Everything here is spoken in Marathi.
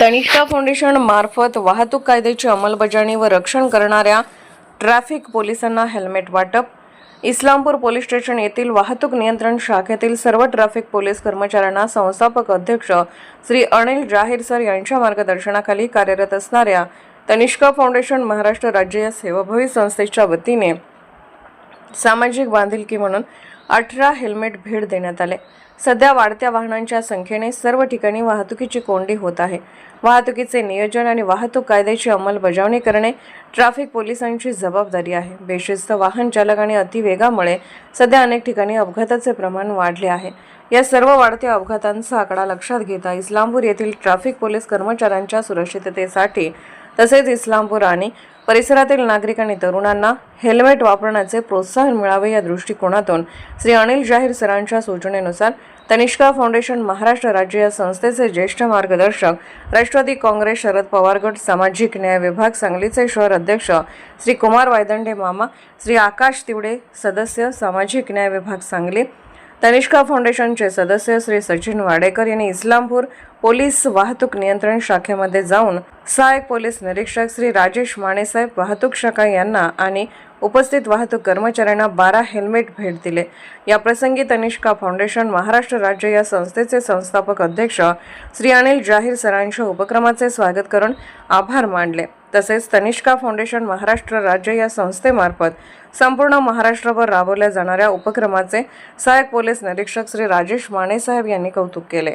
तनिष्ठा फाउंडेशन मार्फत वाहतूक कायद्याची अंमलबजावणी व रक्षण करणाऱ्या ट्रॅफिक पोलिसांना हेल्मेट वाटप. इस्लामपूर पोलीस स्टेशन येथील वाहतूक नियंत्रण शाखेतील सर्व ट्रॅफिक पोलीस कर्मचाऱ्यांना संस्थापक अध्यक्ष श्री अनिल जाहीर सर यांच्या मार्गदर्शनाखाली कार्यरत असणाऱ्या तनिष्का फाउंडेशन महाराष्ट्र राज्य या सेवाभावी संस्थेच्या वतीने सामाजिक बांधिलकी म्हणून अठरा हेल्मेट भेट देण्यात आले. सध्या वाढत्या वाहनांच्या संख्येने सर्व ठिकाणी वाहतुकीची कोंडी होत आहे. वाहतुकीचे नियोजन आणि वाहतूक कायद्याची अंमलबजावणी करणे ट्रॅफिक पोलिसांची जबाबदारी आहे. बेशिस्त वाहन चालक आणि अतिवेगामुळे सध्या अनेक ठिकाणी अपघाताचे प्रमाण वाढले आहे. या सर्व वाढत्या अपघातांचा आकडा लक्षात घेता इस्लामपूर येथील ट्रॅफिक पोलीस कर्मचाऱ्यांच्या सुरक्षिततेसाठी तसेच इस्लामपूर आणि परिसरातील नागरिक आणि तरुणांना हेल्मेट वापरण्याचे प्रोत्साहन मिळावे या दृष्टिकोनातून श्री अनिल जाहीर सरांच्या सूचनेनुसार तनिष्का फाउंडेशन महाराष्ट्र राज्य या संस्थेचे ज्येष्ठ मार्गदर्शक राष्ट्रवादी काँग्रेस शरद पवार गट सामाजिक न्याय विभाग सांगलीचे शहर अध्यक्ष श्री कुमार वायदंडे मामा श्री आकाश तिवडे सदस्य सामाजिक न्याय विभाग सांगली तनिष्का फाउंडेशनचे सदस्य श्री सचिन वाडेकर यांनी इस्लामपूर पोलीस वाहतूक नियंत्रण शाखेमध्ये जाऊन सहाय्यक पोलीस निरीक्षक श्री राजेश माणेसाहेब वाहतूक शाखा यांना आणि उपस्थित वाहतूक कर्मचाऱ्यांना बारा हेल्मेट भेट दिले. या प्रसंगी तनिष्का फाउंडेशन महाराष्ट्र राज्य या संस्थेचे संस्थापक अध्यक्ष श्री अनिल जाहीर सरांच्या उपक्रमाचे स्वागत करून आभार मानले. तसेच तनिष्का फाउंडेशन महाराष्ट्र राज्य या संस्थेमार्फत संपूर्ण महाराष्ट्रभर राबवल्या जाणाऱ्या उपक्रमाचे सहाय्यक पोलीस निरीक्षक श्री राजेश माणेसाहेब यांनी कौतुक केले.